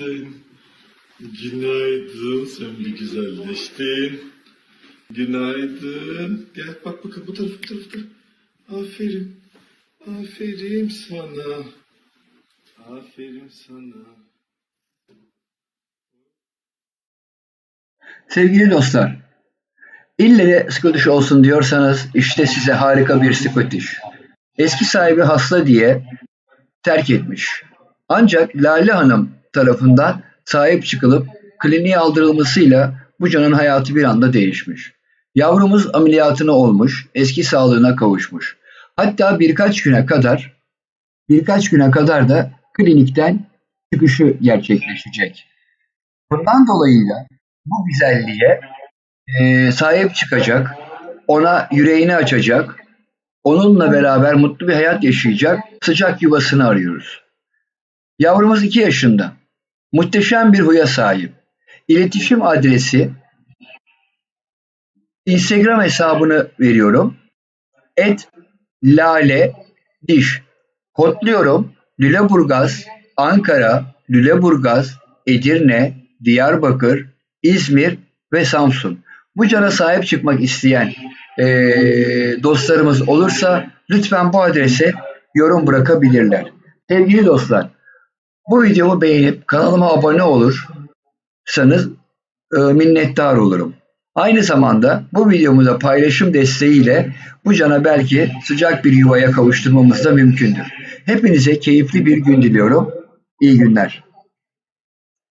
güzelleştin. Günaydın. Sen bir güzelleştin. Günaydın. Gel bak bakalım bu tarafa. bu tarafa. Aferin. Aferin sana. Aferin sana. Sevgili dostlar, ille de Scottish olsun diyorsanız işte size harika bir Scottish. Eski sahibi hasta diye terk etmiş. Ancak Lale Hanım tarafından sahip çıkılıp kliniğe aldırılmasıyla bu canın hayatı bir anda değişmiş. Yavrumuz ameliyatını olmuş, eski sağlığına kavuşmuş. Hatta birkaç güne kadar birkaç güne kadar da klinikten çıkışı gerçekleşecek. Bundan dolayıyla bu güzelliğe e, sahip çıkacak, ona yüreğini açacak, onunla beraber mutlu bir hayat yaşayacak sıcak yuvasını arıyoruz. Yavrumuz 2 yaşında. Muhteşem bir huya sahip. İletişim adresi Instagram hesabını veriyorum. Et Lale Diş. Kodluyorum. Lüleburgaz, Ankara, Lüleburgaz, Edirne, Diyarbakır, İzmir ve Samsun. Bu cana sahip çıkmak isteyen eee, dostlarımız olursa lütfen bu adrese yorum bırakabilirler. Sevgili dostlar, bu videomu beğenip kanalıma abone olursanız e, minnettar olurum. Aynı zamanda bu videomuza paylaşım desteğiyle bu cana belki sıcak bir yuvaya kavuşturmamız da mümkündür. Hepinize keyifli bir gün diliyorum. İyi günler.